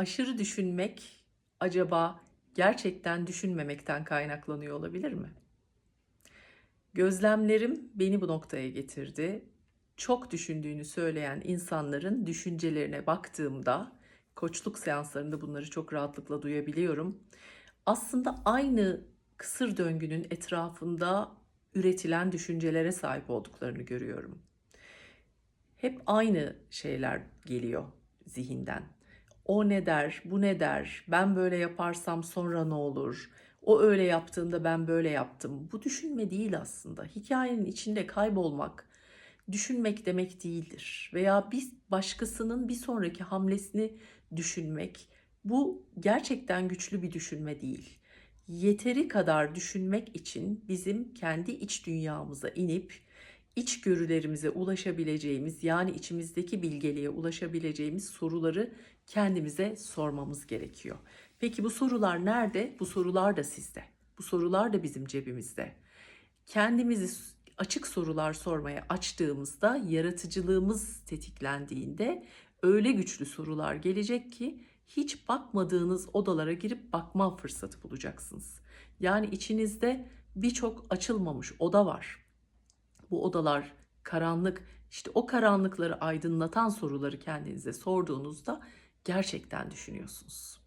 aşırı düşünmek acaba gerçekten düşünmemekten kaynaklanıyor olabilir mi? Gözlemlerim beni bu noktaya getirdi. Çok düşündüğünü söyleyen insanların düşüncelerine baktığımda, koçluk seanslarında bunları çok rahatlıkla duyabiliyorum. Aslında aynı kısır döngünün etrafında üretilen düşüncelere sahip olduklarını görüyorum. Hep aynı şeyler geliyor zihinden. O ne der, bu ne der, ben böyle yaparsam sonra ne olur, o öyle yaptığında ben böyle yaptım. Bu düşünme değil aslında. Hikayenin içinde kaybolmak, düşünmek demek değildir. Veya biz başkasının bir sonraki hamlesini düşünmek, bu gerçekten güçlü bir düşünme değil. Yeteri kadar düşünmek için bizim kendi iç dünyamıza inip içgörülerimize ulaşabileceğimiz yani içimizdeki bilgeliğe ulaşabileceğimiz soruları kendimize sormamız gerekiyor. Peki bu sorular nerede? Bu sorular da sizde. Bu sorular da bizim cebimizde. Kendimizi açık sorular sormaya açtığımızda yaratıcılığımız tetiklendiğinde öyle güçlü sorular gelecek ki hiç bakmadığınız odalara girip bakma fırsatı bulacaksınız. Yani içinizde birçok açılmamış oda var. Bu odalar karanlık. İşte o karanlıkları aydınlatan soruları kendinize sorduğunuzda gerçekten düşünüyorsunuz.